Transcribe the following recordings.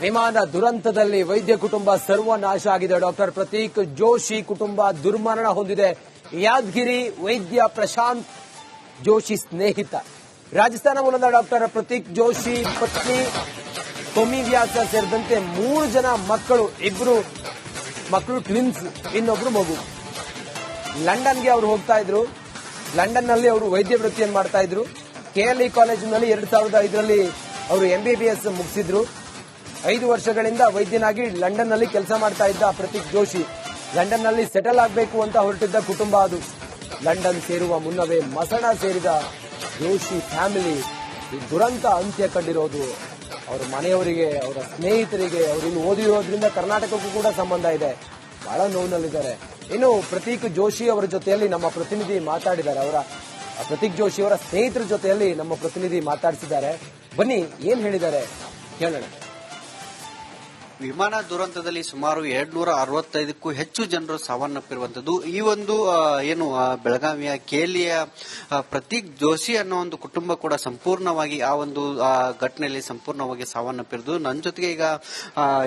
ವಿಮಾನ ದುರಂತದಲ್ಲಿ ವೈದ್ಯ ಕುಟುಂಬ ಸರ್ವನಾಶ ಆಗಿದೆ. ಡಾಕ್ಟರ್ ಪ್ರತೀಕ್ ಜೋಶಿ ಕುಟುಂಬ ದುರ್ಮರಣ ಹೊಂದಿದೆ. ಯಾದಗಿರಿ ವೈದ್ಯ ಪ್ರಶಾಂತ್ ಜೋಶಿ ಸ್ನೇಹಿತ. ರಾಜಸ್ಥಾನ ಮೂಲದ ಡಾಕ್ಟರ್ ಪ್ರತೀಕ್ ಜೋಶಿ ಪತ್ನಿ ಕೊಮಿ ವ್ಯಾಸ ಸೇರಿದಂತೆ ಮೂರು ಜನ ಮಕ್ಕಳು, ಇಬ್ರು ಮಕ್ಕಳು ಟ್ವಿನ್ಸ್ ಇನ್ನೊಬ್ರು ಮಗು. ಲಂಡನ್ಗೆ ಅವರು ಹೋಗ್ತಾ ಇದ್ರು. ಲಂಡನ್ನಲ್ಲಿ ಅವರು ವೈದ್ಯ ವೃತ್ತಿಯನ್ನು ಮಾಡ್ತಾ ಇದ್ರು. ಕೆಎಲ್ಇ ಕಾಲೇಜಿನಲ್ಲಿ ಎರಡ್ ಸಾವಿರದ ಐದರಲ್ಲಿ ಅವರು ಎಂಬಿಬಿಎಸ್ ಮುಗಿಸಿದ್ರು. ಐದು ವರ್ಷಗಳಿಂದ ವೈದ್ಯನಾಗಿ ಲಂಡನ್ನಲ್ಲಿ ಕೆಲಸ ಮಾಡ್ತಾ ಇದ್ದ ಪ್ರತೀಕ್ ಜೋಶಿ. ಲಂಡನ್ನಲ್ಲಿ ಸೆಟಲ್ ಆಗಬೇಕು ಅಂತ ಹೊರಟಿದ್ದ ಕುಟುಂಬ ಅದು. ಲಂಡನ್ ಸೇರುವ ಮುನ್ನವೇ ಮಸಣ ಸೇರಿದ ಜೋಶಿ ಫ್ಯಾಮಿಲಿ. ದುರಂತ ಅಂತ್ಯ ಕಂಡಿರೋದು. ಅವರ ಮನೆಯವರಿಗೆ, ಅವರ ಸ್ನೇಹಿತರಿಗೆ, ಅವರು ಇಲ್ಲಿ ಓದಿರೋದ್ರಿಂದ ಕರ್ನಾಟಕಕ್ಕೂ ಕೂಡ ಸಂಬಂಧ ಇದೆ. ಬಹಳ ನೋವಿನಲ್ಲಿದ್ದಾರೆ. ಇನ್ನು ಪ್ರತೀಕ್ ಜೋಶಿ ಅವರ ಜೊತೆಯಲ್ಲಿ ನಮ್ಮ ಪ್ರತಿನಿಧಿ ಮಾತಾಡಿದ್ದಾರೆ. ಅವರ, ಪ್ರತೀಕ್ ಜೋಶಿ ಅವರ ಸ್ನೇಹಿತರ ಜೊತೆಯಲ್ಲಿ ನಮ್ಮ ಪ್ರತಿನಿಧಿ ಮಾತಾಡಿಸಿದ್ದಾರೆ. ಬನ್ನಿ, ಏನ್ ಹೇಳಿದ್ದಾರೆ? ಕೇಳೋಣ. ವಿಮಾನ ದುರಂತದಲ್ಲಿ ಸುಮಾರು ಎರಡ್ನೂರ ಅರವತ್ತೈದಕ್ಕೂ ಹೆಚ್ಚು ಜನರು ಸಾವನ್ನಪ್ಪಿರುವಂತದ್ದು ಈ ಒಂದು ಏನು ಬೆಳಗಾವಿಯ ಕೇಲಿಯ ಪ್ರತೀಕ್ ಜೋಶಿ ಅನ್ನೋ ಒಂದು ಕುಟುಂಬ ಕೂಡ ಸಂಪೂರ್ಣವಾಗಿ ಆ ಒಂದು ಘಟನೆಯಲ್ಲಿ ಸಂಪೂರ್ಣವಾಗಿ ಸಾವನ್ನಪ್ಪಿರೋದು ನನ್ನ ಜೊತೆಗೆ ಈಗ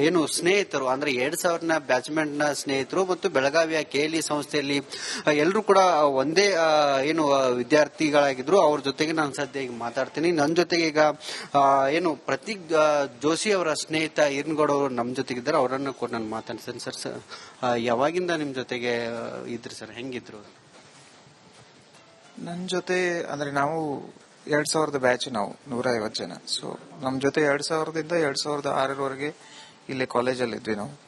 ಏನು ಸ್ನೇಹಿತರು, ಅಂದ್ರೆ ಎರಡ್ ಸಾವಿರನ ಬ್ಯಾಚ್ಮೆಂಟ್ನ ಸ್ನೇಹಿತರು ಮತ್ತು ಬೆಳಗಾವಿಯ ಕೇಲಿ ಸಂಸ್ಥೆಯಲ್ಲಿ ಎಲ್ಲರೂ ಕೂಡ ಒಂದೇ ಏನು ವಿದ್ಯಾರ್ಥಿಗಳಾಗಿದ್ರು. ಅವ್ರ ಜೊತೆಗೆ ನಾನು ಸದ್ಯ ಈಗ ಮಾತಾಡ್ತೀನಿ. ನನ್ನ ಜೊತೆಗೆ ಈಗ ಏನು, ಪ್ರತೀಕ್ ಜೋಶಿ ಅವರ ಸ್ನೇಹಿತ ಇರ್ನ್ಗೌಡ ಅವರು ನಮ್ಮ ಜೊತೆಗಿದ್ದಾರೆ ಅವರನ್ನ ಕೂಡ ನಾನು ಮಾತಾಡ್ತೇನೆ ಸರ್. ಸರ್ ಯಾವಾಗಿಂದ ನಿಮ್ಮ ಜೊತೆಗೆ ಇದ್ರಿ ಸರ್? ಹೆಂಗಿದ್ರು? ನನ್ನ ಜೊತೆ, ಅಂದ್ರೆ ನಾವು ಎರಡ್ ಸಾವಿರದ ಬ್ಯಾಚ್ ನಾವು ನೂರ ಐವತ್ತು ಜನ. ಸೊ ನಮ್ ಜೊತೆ ಎರಡ್ ಸಾವಿರದಿಂದ ಎರಡ್ ಸಾವಿರದ ಆರರವರೆಗೆ ಇಲ್ಲಿ ಕಾಲೇಜಲ್ಲಿ ಇದ್ವಿ ನಾವು.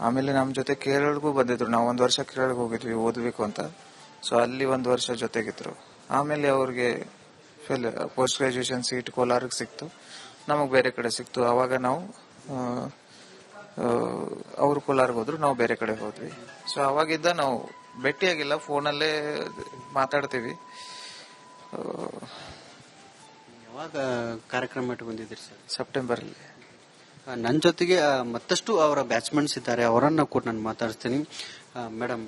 ಆಮೇಲೆ ನಮ್ಮ ಜೊತೆ ಕೇರಳಗೂ ಬಂದಿದ್ರು. ನಾವು ಒಂದು ವರ್ಷ ಕೇರಳಕ್ಕೆ ಹೋಗಿದ್ವಿ, ಓದಬೇಕು ಅಂತ. ಸೊ ಅಲ್ಲಿ ಒಂದು ವರ್ಷ ಜೊತೆಗಿದ್ರು. ಆಮೇಲೆ ಅವ್ರಿಗೆ ಫೆಲ್ ಪೋಸ್ಟ್ ಗ್ರಾಜುಯೇಷನ್ ಸೀಟ್ ಕೋಲಾರಕ್ಕೆ ಸಿಕ್ತು. ನಮಗೆ ಬೇರೆ ಕಡೆ ಸಿಕ್ತು. ಅವಾಗ ನಾವು ಅವರು ಕೋಲಾರ್ಗೆ ಹೋದ್ರು ನಾವು ಬೇರೆ ಕಡೆ ಹೋದ್ವಿ. ಸೊ ಅವಾಗಿದ್ದ ನಾವು ಭೇಟಿಯಾಗಿಲ್ಲ ಫೋನಲ್ಲೇ ಮಾತಾಡ್ತೀವಿ. ಯಾವಾಗ ಕಾರ್ಯಕ್ರಮ ಇಟ್ಟು ಬಂದಿದ್ರಿ ಸರ್? ಸೆಪ್ಟೆಂಬರ್ ಅಲ್ಲಿ ನನ್ನ ಜೊತೆಗೆ ಮತ್ತಷ್ಟು ಅವರ ಬ್ಯಾಚ್ಮೆಂಟ್ಸ್ ಇದ್ದಾರೆ ಅವರನ್ನ ಕೂಡ ನಾನು ಮಾತಾಡ್ತೀನಿ ಮೇಡಮ್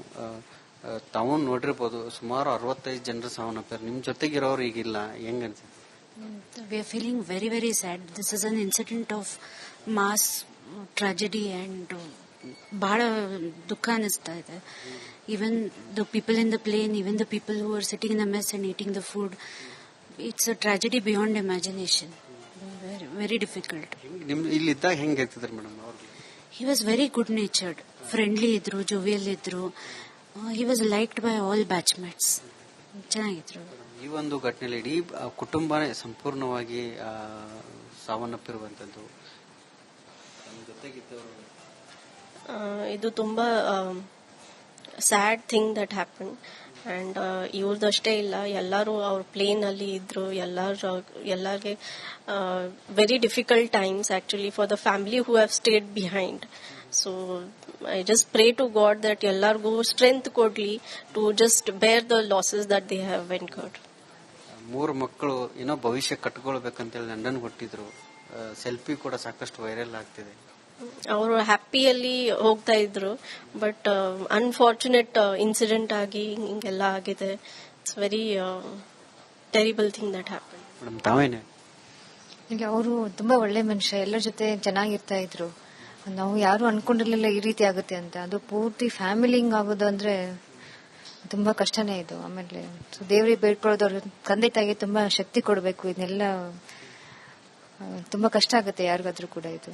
ತಾವು ನೋಡಿರ್ಬೋದು ಸುಮಾರು ಅರವತ್ತೈದು ಜನರು ಸಾವನ್ನಪ್ಪಾರ ನಿಮ್ ಜೊತೆಗಿರೋರು ಈಗಿಲ್ಲ ಹೆಂಗ ಅನ್ಸುತ್ತೆ we are feeling very very sad this is an incident of mass tragedy and ಭಾಳ ಬಹಳ ದುಃಖ ಅನಿಸ್ತಾ ಇದೆ. Even the people in the plane even the people who are sitting in the mess and eating the food it's a tragedy beyond imagination very difficult ಇಲ್ಲಿ ಇದ್ದಾಗ ಹೆಂಗೆ ಇರ್ತಿದ್ರು madam he was very good natured friendly ಇದ್ರು jovial ಇದ್ರು. He was liked by all batchmates ಚೆನ್ನಾಗಿದ್ರು. ಈ ಒಂದು ಘಟನೆಯಲ್ಲಿ ಇಡೀ ಕುಟುಂಬ ಸಂಪೂರ್ಣವಾಗಿ ಆ, ಸಾವನ್ನಪ್ಪಿರುವಂತದ್ದು ನಮ್ಮ ಜೊತೆಗಿದ್ದವರು ಆ, ಇದು ತುಂಬಾ sad thing that happen and ಇವ್ರದಷ್ಟೇ ಇಲ್ಲ. ಎಲ್ಲರೂ ಅವ್ರ ಪ್ಲೇನ್ ಅಲ್ಲಿ ಇದ್ರು. ಎಲ್ಲಾರು ಎಲ್ಲರಿಗೆ very difficult times actually for the family who have stayed behind so I just pray to God that ಎಲ್ಲರಿಗೂ ಸ್ಟ್ರೆಂತ್ ಕೊಡ್ಲಿ to just bear the losses that they have incurred ಮೂರು ಮಕ್ಕಳು ಏನೋ ಭವಿಷ್ಯ ಕಟ್ಕೊಳ್ಬೇಕಂತೇಳಿ ಲಂಡನ್ ಕೊಟ್ಟಿದ್ರು ಸೆಲ್ಫಿ ಕೂಡ ಸಾಕಷ್ಟು ವೈರಲ್ ಆಗ್ತಿದೆ. ಅವರು ಹ್ಯಾಪಿಯಲ್ಲಿ ಹೋಗ್ತಾ ಇದ್ರು ಬಟ್ ಅನ್ಫಾರ್ಚುನೇಟ್ ಇನ್ಸಿಡೆಂಟ್ ಆಗಿ ಹಿಂಗೆಲ್ಲ ಆಗಿದೆ. It's very terrible thing that happen ತಾವೇನೆ? ಈಗ ಅವರು ತುಂಬಾ ಒಳ್ಳೆ ಮನುಷ್ಯ ಎಲ್ಲರ ಜೊತೆ ಚೆನ್ನಾಗಿರ್ತಾ ಇದ್ರು. ನಾವು ಯಾರು ಅನ್ಕೊಂಡಿರ್ಲಿಲ್ಲ ಈ ರೀತಿ ಆಗುತ್ತೆ ಅಂತ. ಅದು ಪೂರ್ತಿ ಫ್ಯಾಮಿಲಿ ಹಿಂಗ್ ಆಗೋದು ಅಂದ್ರೆ ತುಂಬಾ ಕಷ್ಟನೇ ಇದು. ಆಮೇಲೆ ಸೊ ದೇವ್ರಿಗೆ ಬೇಡ್ಕೊಳ್ಳೋದು ಅವ್ರ ತಂದೆ ತಾಯಿಗೆ ತುಂಬಾ ಶಕ್ತಿ ಕೊಡಬೇಕು. ಇದನ್ನೆಲ್ಲ ತುಂಬಾ ಕಷ್ಟ ಆಗುತ್ತೆ ಯಾರಿಗಾದ್ರೂ ಕೂಡ ಇದು.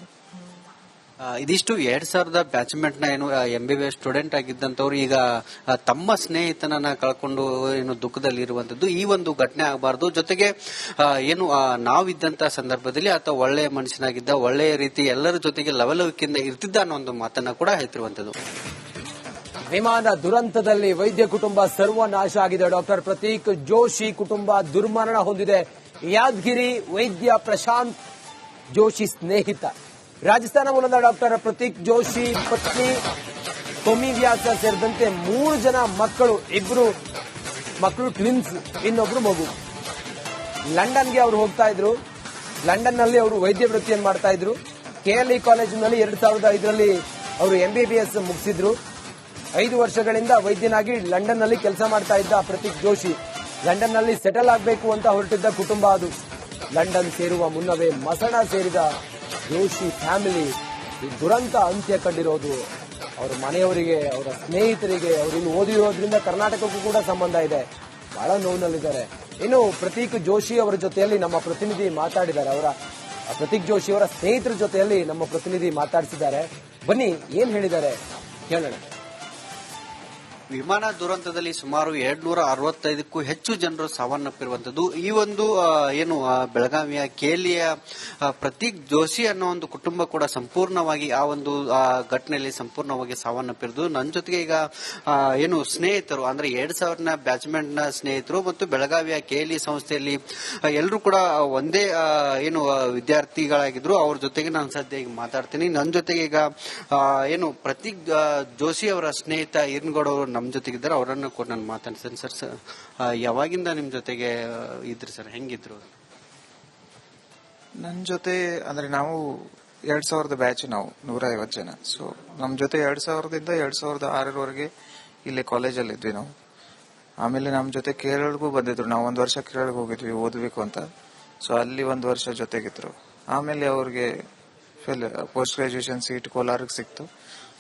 ಆ, ಇದಿಷ್ಟು ಎರಡ್ ಸಾವಿರದ ಬ್ಯಾಚ್ಮೆಂಟ್ನ ಏನು M B B S student ಆಗಿದ್ದಂತವ್ರು ಈಗ ತಮ್ಮ ಸ್ನೇಹಿತನನ್ನ ಕಳ್ಕೊಂಡು ಏನು ದುಃಖದಲ್ಲಿ ಇರುವಂತದ್ದು ಈ ಒಂದು ಘಟನೆ ಆಗಬಾರದು. ಜೊತೆಗೆ ಆ, ಏನು ನಾವಿದ್ದಂತ ಸಂದರ್ಭದಲ್ಲಿ ಅಥವಾ ಒಳ್ಳೆಯ ಮನುಷ್ಯನಾಗಿದ್ದ ಒಳ್ಳೆಯ ರೀತಿ ಎಲ್ಲರ ಜೊತೆಗೆ ಲವಲವಿಕೆಯಿಂದ ಇರ್ತಿದ್ದ ಅನ್ನೋ ಒಂದು ಮಾತನ್ನ ಕೂಡ ಹೇಳ್ತಿರುವಂತದ್ದು ವಿಮಾನ ದುರಂತದಲ್ಲಿ ವೈದ್ಯ ಕುಟುಂಬ ಸರ್ವನಾಶ ಆಗಿದೆ. ಡಾಕ್ಟರ್ ಪ್ರತೀಕ್ ಜೋಶಿ ಕುಟುಂಬ ದುರ್ಮರಣ ಹೊಂದಿದೆ. ಯಾದಗಿರಿ ವೈದ್ಯ ಪ್ರಶಾಂತ್ ಜೋಶಿ ಸ್ನೇಹಿತ. ರಾಜಸ್ಥಾನ ಮೂಲದ ಡಾಕ್ಟರ್ ಪ್ರತೀಕ್ ಜೋಶಿ, ಪತ್ನಿ ಕೊಮಿ ವ್ಯಾಸ ಸೇರಿದಂತೆ ಮೂರು ಜನ ಮಕ್ಕಳು, ಇಬ್ರು ಮಕ್ಕಳು ಟ್ವಿನ್ಸ್ ಇನ್ನೊಬ್ರು ಮಗು. ಲಂಡನ್ಗೆ ಅವರು ಹೋಗ್ತಾ ಇದ್ರು. ಲಂಡನ್ನಲ್ಲಿ ಅವರು ವೈದ್ಯ ವೃತ್ತಿಯನ್ನು ಮಾಡ್ತಾ ಇದ್ರು. ಕೆಎಲ್ಇ ಕಾಲೇಜಿನಲ್ಲಿ ಎರಡ್ ಸಾವಿರದ ಐದರಲ್ಲಿ ಅವರು ಎಂಬಿಬಿಎಸ್ ಮುಗಿಸಿದ್ರು. ಐದು ವರ್ಷಗಳಿಂದ ವೈದ್ಯನಾಗಿ ಲಂಡನ್ನಲ್ಲಿ ಕೆಲಸ ಮಾಡ್ತಾ ಇದ್ದ ಪ್ರತೀಕ್ ಜೋಶಿ. ಲಂಡನ್ನಲ್ಲಿ ಸೆಟಲ್ ಆಗಬೇಕು ಅಂತ ಹೊರಟಿದ್ದ ಕುಟುಂಬ ಅದು. ಲಂಡನ್ ಸೇರುವ ಮುನ್ನವೇ ಮಸಣ ಸೇರಿದ ಜೋಶಿ ಫ್ಯಾಮಿಲಿ ಈ ದುರಂತ ಅಂತ್ಯ ಕಂಡಿರೋದು. ಅವರ ಮನೆಯವರಿಗೆ, ಅವರ ಸ್ನೇಹಿತರಿಗೆ, ಅವರು ಇಲ್ಲಿ ಓದಿರೋದ್ರಿಂದ ಕರ್ನಾಟಕಕ್ಕೂ ಕೂಡ ಸಂಬಂಧ ಇದೆ. ಬಹಳ ನೋವಿನಲ್ಲಿದ್ದಾರೆ. ಇನ್ನು ಪ್ರತೀಕ್ ಜೋಶಿ ಅವರ ಜೊತೆಯಲ್ಲಿ ನಮ್ಮ ಪ್ರತಿನಿಧಿ ಮಾತಾಡಿದ್ದಾರೆ. ಅವರ, ಪ್ರತೀಕ್ ಜೋಶಿ ಅವರ ಸ್ನೇಹಿತರ ಜೊತೆಯಲ್ಲಿ ನಮ್ಮ ಪ್ರತಿನಿಧಿ ಮಾತಾಡಿಸಿದ್ದಾರೆ. ಬನ್ನಿ, ಏನ್ ಹೇಳಿದ್ದಾರೆ? ಕೇಳೋಣ. ವಿಮಾನ ದುರಂತದಲ್ಲಿ ಸುಮಾರು ಎರಡ್ನೂರ ಅರವತ್ತೈದಕ್ಕೂ ಹೆಚ್ಚು ಜನರು ಸಾವನ್ನಪ್ಪಿರುವಂತದ್ದು ಈ ಒಂದು ಏನು ಬೆಳಗಾವಿಯ ಕೇಲಿಯ ಪ್ರತೀಕ್ ಜೋಶಿ ಅನ್ನೋ ಒಂದು ಕುಟುಂಬ ಕೂಡ ಸಂಪೂರ್ಣವಾಗಿ ಆ ಒಂದು ಘಟನೆಯಲ್ಲಿ ಸಂಪೂರ್ಣವಾಗಿ ಸಾವನ್ನಪ್ಪಿರೋದು ನನ್ನ ಜೊತೆಗೆ ಈಗ ಏನು ಸ್ನೇಹಿತರು, ಅಂದ್ರೆ ಎರಡ್ ಸಾವಿರನ ಬ್ಯಾಚ್ಮೆಂಟ್ನ ಸ್ನೇಹಿತರು ಮತ್ತು ಬೆಳಗಾವಿಯ ಕೇಲಿ ಸಂಸ್ಥೆಯಲ್ಲಿ ಎಲ್ಲರೂ ಕೂಡ ಒಂದೇ ಏನು ವಿದ್ಯಾರ್ಥಿಗಳಾಗಿದ್ರು. ಅವ್ರ ಜೊತೆಗೆ ನಾನು ಸದ್ಯ ಈಗ ಮಾತಾಡ್ತೀನಿ. ನನ್ನ ಜೊತೆಗೆ ಈಗ ಏನು, ಪ್ರತೀಕ್ ಜೋಶಿ ಅವರ ಸ್ನೇಹಿತ ಇರ್ನ್ಗೌಡ ಅವರು ನಮ್ಮ ಜೊತೆಗಿದ್ದಾರೆ ಅವರನ್ನ ಕೂಡ ನಾನು ಮಾತಾಡ್ತೇನೆ ಸರ್. ಸರ್ ಯಾವಾಗಿಂದ ನಿಮ್ಮ ಜೊತೆಗೆ ಇದ್ರಿ ಸರ್? ಹೆಂಗಿದ್ರು? ನನ್ನ ಜೊತೆ, ಅಂದ್ರೆ ನಾವು ಎರಡ್ ಸಾವಿರದ ಬ್ಯಾಚ್ ನಾವು ನೂರ ಐವತ್ತು ಜನ. ಸೊ ನಮ್ ಜೊತೆ ಎರಡ್ ಸಾವಿರದಿಂದ ಎರಡ್ ಸಾವಿರದ ಆರರವರೆಗೆ ಇಲ್ಲಿ ಕಾಲೇಜಲ್ಲಿ ಇದ್ವಿ ನಾವು. ಆಮೇಲೆ ನಮ್ ಜೊತೆ ಕೇರಳಗೂ ಬಂದಿದ್ರು. ನಾವು ಒಂದು ವರ್ಷ ಕೇರಳಕ್ಕೆ ಹೋಗಿದ್ವಿ, ಓದಬೇಕು ಅಂತ. ಸೊ ಅಲ್ಲಿ ಒಂದು ವರ್ಷ ಜೊತೆಗಿದ್ರು. ಆಮೇಲೆ ಅವ್ರಿಗೆ ಫೆಲ್ ಪೋಸ್ಟ್ ಗ್ರಾಜುಯೇಷನ್ ಸೀಟ್ ಕೋಲಾರಕ್ಕೆ ಸಿಕ್ತು.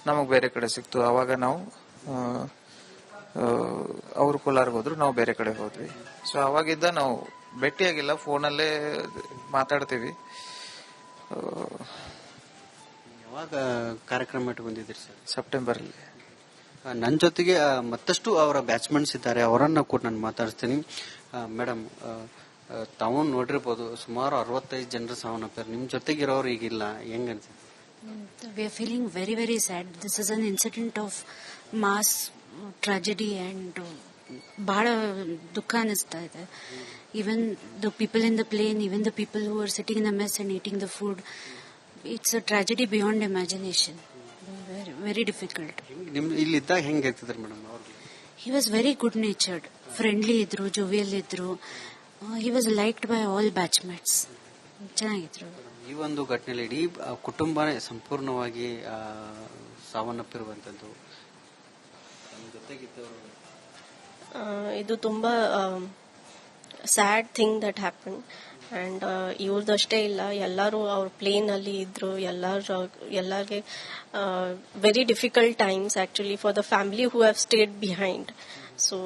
ನಮಗೆ ಬೇರೆ ಕಡೆ ಸಿಕ್ತು. ಅವಾಗ ನಾವು ಅವರು ಕೋಲಾರ್ಗೆ ಹೋದ್ರು ನಾವು ಬೇರೆ ಕಡೆ ಹೋದ್ವಿ. ಸೊ ಅವಾಗಿದ್ದ ನಾವು ಭೇಟಿಯಾಗಿಲ್ಲ ಫೋನಲ್ಲೇ ಮಾತಾಡ್ತೀವಿ. ಯಾವಾಗ ಕಾರ್ಯಕ್ರಮ ಬಂದಿದ್ರಿ ಸರ್? ಸೆಪ್ಟೆಂಬರ್ ಅಲ್ಲಿ ನನ್ನ ಜೊತೆಗೆ ಮತ್ತಷ್ಟು ಅವರ ಬ್ಯಾಚ್ಮೆಂಟ್ಸ್ ಇದ್ದಾರೆ ಅವರನ್ನ ಕೂಡ ನಾನು ಮಾತಾಡ್ತೀನಿ ಮೇಡಮ್ ತಾವು ನೋಡಿರ್ಬೋದು ಸುಮಾರು ಅರವತ್ತೈದು ಜನರು ಸಾವನ್ನಪ್ಪಾರ ನಿಮ್ ಜೊತೆಗಿರೋರು ಈಗಿಲ್ಲ ಹೆಂಗ ಅನ್ಸುತ್ತೆ we are feeling very very sad this is an incident of mass tragedy and ಬಹಳ ದುಃಖ ಅನಿಸ್ತಾ ಇದೆ. Even the people in the plane even the people who are sitting in the mess and eating the food it's a tragedy beyond imagination very difficult ಇಲ್ಲಿ ಇದ್ದಾಗ ಹೆಂಗೆ ಇರ್ತಿದ್ರು madam he was very good natured friendly ಇದ್ರು jovial ಇದ್ರು. He was liked by all batchmates ಚೆನ್ನಾಗಿದ್ರು. ಈ ಒಂದು ಘಟನೆಯಲ್ಲಿ ಇಡೀ ಕುಟುಂಬ ಸಂಪೂರ್ಣವಾಗಿ ಆ, ಸಾವನ್ನಪ್ಪಿರುವಂತದ್ದು ನಮ್ಮ ಜೊತೆಗಿದ್ದವರು ಆ, ಇದು ತುಂಬಾ sad thing that happen and ಇವ್ರದಷ್ಟೇ ಇಲ್ಲ. ಎಲ್ಲರೂ ಅವ್ರ ಪ್ಲೇನ್ ಅಲ್ಲಿ ಇದ್ರು. ಎಲ್ಲಾರು ಎಲ್ಲರಿಗೆ very difficult times actually for the family who have stayed behind so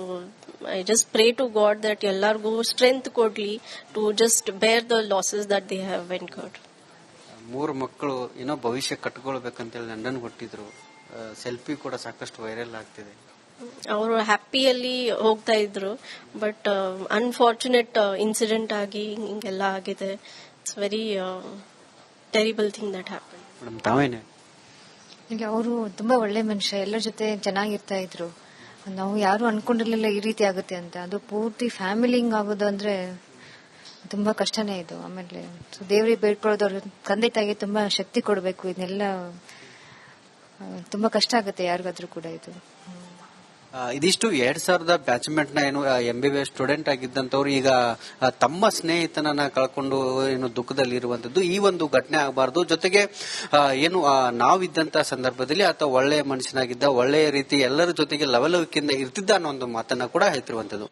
I just pray to God that ಎಲ್ಲರಿಗೂ ಸ್ಟ್ರೆಂತ್ ಕೊಡ್ಲಿ to just bear the losses that they have incurred ಮೂರು ಮಕ್ಕಳು ಏನೋ ಭವಿಷ್ಯ ಕಟ್ಕೊಳ್ಬೇಕಂತೇಳಿ ಲಂಡನ್ ಕೊಟ್ಟಿದ್ರು ಸೆಲ್ಫಿ ಕೂಡ ಸಾಕಷ್ಟು ವೈರಲ್ ಆಗ್ತಿದೆ. ಅವರು ಹ್ಯಾಪಿಯಲ್ಲಿ ಹೋಗ್ತಾ ಇದ್ರು ಬಟ್ ಅನ್ಫಾರ್ಚುನೇಟ್ ಇನ್ಸಿಡೆಂಟ್ ಆಗಿ ಹಿಂಗೆಲ್ಲ ಆಗಿದೆ. It's very terrible thing that happen ತಾವೇನೆ? ಈಗ ಅವರು ತುಂಬಾ ಒಳ್ಳೆ ಮನುಷ್ಯ ಎಲ್ಲರ ಜೊತೆ ಚೆನ್ನಾಗಿರ್ತಾ ಇದ್ರು. ನಾವು ಯಾರು ಅನ್ಕೊಂಡಿರ್ಲಿಲ್ಲ ಈ ರೀತಿ ಆಗುತ್ತೆ ಅಂತ. ಅದು ಪೂರ್ತಿ ಫ್ಯಾಮಿಲಿ ಹಿಂಗ್ ಆಗೋದು ಅಂದ್ರೆ ತುಂಬಾ ಕಷ್ಟನೇ ಇದು. ಆಮೇಲೆ ಸೊ ದೇವ್ರಿಗೆ ಬೇಡ್ಕೊಳ್ಳೋದು ಅವ್ರ ತಂದೆ ತಾಯಿಗೆ ತುಂಬಾ ಶಕ್ತಿ ಕೊಡಬೇಕು. ಇದನ್ನೆಲ್ಲ ತುಂಬಾ ಕಷ್ಟ ಆಗುತ್ತೆ ಯಾರಿಗಾದ್ರೂ ಕೂಡ ಇದು. ಇದಿಷ್ಟು ಎರಡ್ ಸಾವಿರದ ಬ್ಯಾಚ್ಮೆಂಟ್ನ ಏನು M B B S student ಆಗಿದ್ದಂತವ್ರು ಈಗ ತಮ್ಮ ಸ್ನೇಹಿತನನ್ನ ಕಳ್ಕೊಂಡು ಏನು ದುಃಖದಲ್ಲಿ ಇರುವಂತದ್ದು ಈ ಒಂದು ಘಟನೆ ಆಗಬಾರ್ದು. ಜೊತೆಗೆ ಏನು ನಾವಿದ್ದಂತ ಸಂದರ್ಭದಲ್ಲಿ ಅಥವಾ ಒಳ್ಳೆಯ ಮನುಷ್ಯನಾಗಿದ್ದ, ಒಳ್ಳೆಯ ರೀತಿ ಎಲ್ಲರ ಜೊತೆಗೆ ಲವಲವಿಕೆಯಿಂದ ಇರ್ತಿದ್ದ ಅನ್ನೋ ಒಂದು ಮಾತನ್ನ ಕೂಡ ಹೇಳ್ತಿರುವಂತದ್ದು